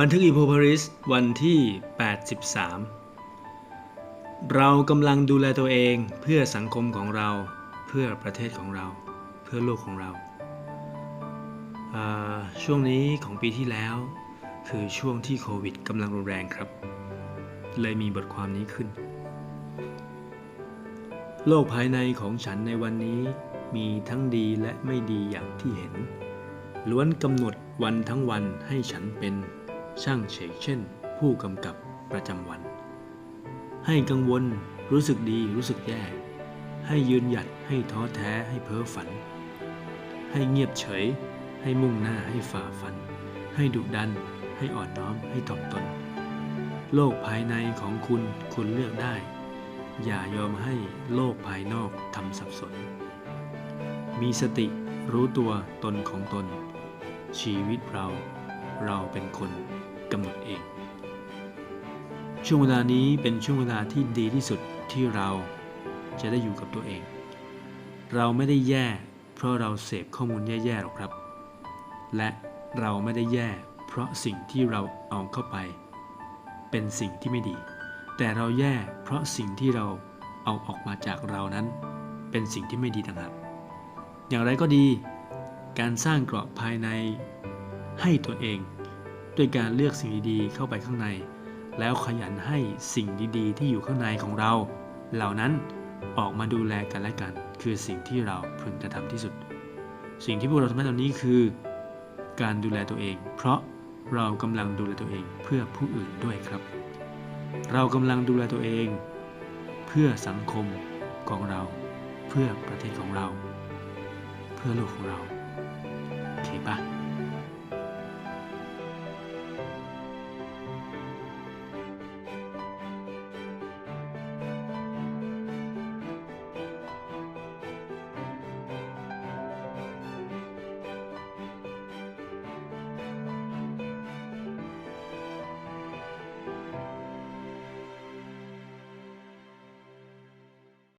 บันทึกอีโพพาริสวันที่ 83 เรากำลังดูแลตัวเองเพื่อสังคมของเรา เพื่อประเทศของเรา เพื่อโลกของเราเช่วงนี้ของปีที่แล้ว คือช่วงที่โควิดกำลังรุนแรงครับ เลยมีบทความนี้ขึ้น โลกภายในของฉันในวันนี้มีทั้งดีและไม่ดีอย่างที่เห็น ล้วนกำหนดวันทั้งวันให้ฉันเป็น ช่างเฉกเช่น ผู้กำกับประจำวัน ให้กังวลรู้สึกดีรู้สึกแย่ ให้ยืนหยัดให้ท้อแท้ให้เพ้อฝัน ให้เงียบเฉย ให้มุ่งหน้าให้ฝ่าฟัน ให้ดุดัน ให้อ่อนน้อมให้ถ่อมตน โลกภายในของคุณคุณเลือกได้ อย่ายอมให้โลกภายนอกทำสับสน มีสติรู้ตัวตนของตน ชีวิตเราเราเป็นคน กำหนดเอง ช่วงเวลานี้เป็นช่วงเวลาที่ดีที่สุดที่เราจะได้อยู่กับตัวเอง เราไม่ได้แย่ เพราะเราเสพข้อมูลแย่ๆหรอกครับ และเราไม่ได้แย่ เพราะสิ่งที่เราเอาเข้าไป เป็นสิ่งที่ไม่ดี แต่เราแย่เพราะสิ่งที่เราเอาออกมาจากเรานั้น เป็นสิ่งที่ไม่ดีต่างหากอย่างไรก็ดี การสร้างเกราะภายในให้ตัวเอง ด้วยการเลือกสิ่งดีๆเข้าไปข้างใน แล้วขยันให้สิ่งดีๆ ที่อยู่ข้างในของเรา เหล่านั้นออกมาดูแลกันและกัน คือสิ่งที่เราพึงจะทำที่สุด สิ่งที่พวกเราทำได้ตอนนี้คือ การดูแลตัวเอง เพราะเรากำลังดูแลตัวเองเพื่อผู้อื่นด้วยครับ เรากำลังดูแลตัวเอง เพื่อสังคมของเรา เพื่อประเทศของเรา เพื่อโลกของเราโอเคปะ